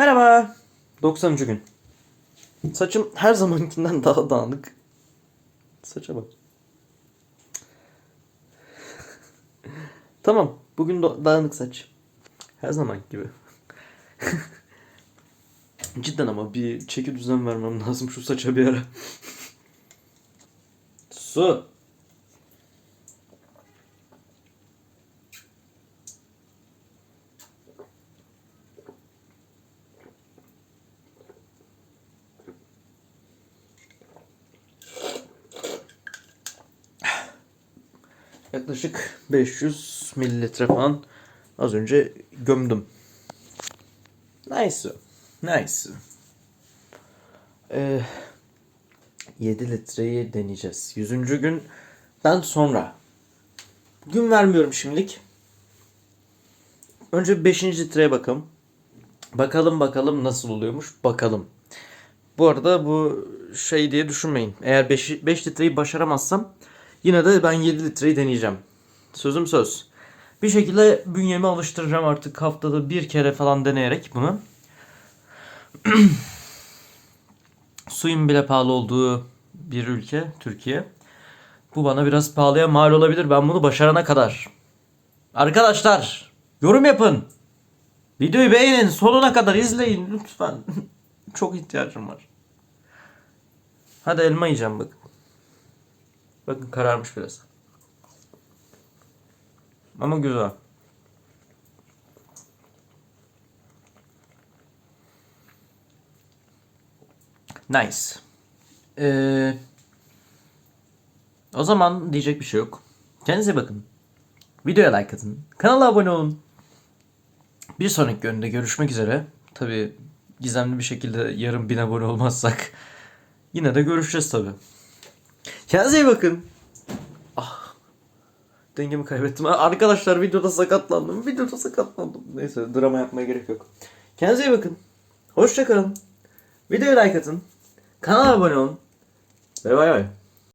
Merhaba. 90. gün. Saçım her zamankinden daha dağınık. Saça bak. tamam. Bugün dağınık saç. Her zaman gibi. Cidden ama bir çeki düzen vermem lazım şu saça bir ara. Su. Yaklaşık 500 mililitre falan az önce gömdüm. Nice. Nice. Ee, 7 litreyi deneyeceğiz. 100. günden sonra. Gün vermiyorum şimdilik. Önce 5. litreye bakalım. Bakalım bakalım nasıl oluyormuş. Bakalım. Bu arada bu şey diye düşünmeyin. Eğer 5, 5 litreyi başaramazsam yine de ben 7 litreyi deneyeceğim. Sözüm söz. Bir şekilde bünyemi alıştıracağım artık haftada bir kere falan deneyerek bunu. Suyun bile pahalı olduğu bir ülke Türkiye. Bu bana biraz pahalıya mal olabilir ben bunu başarana kadar. Arkadaşlar yorum yapın. Videoyu beğenin sonuna kadar izleyin lütfen. Çok ihtiyacım var. Hadi elma yiyeceğim bak. Bakın kararmış biraz. Ama güzel. Nice. Ee, o zaman diyecek bir şey yok. Kendinize bakın. Videoya like atın. Kanala abone olun. Bir sonraki bölümde görüşmek üzere. Tabi gizemli bir şekilde yarın bin abone olmazsak yine de görüşeceğiz tabi. Kendinize iyi bakın. Ah. Dengemi kaybettim. Arkadaşlar videoda sakatlandım. Videoda sakatlandım. Neyse drama yapmaya gerek yok. Kendinize iyi bakın. Hoşçakalın. Videoya like atın. Kanala abone olun. Ve bay bay.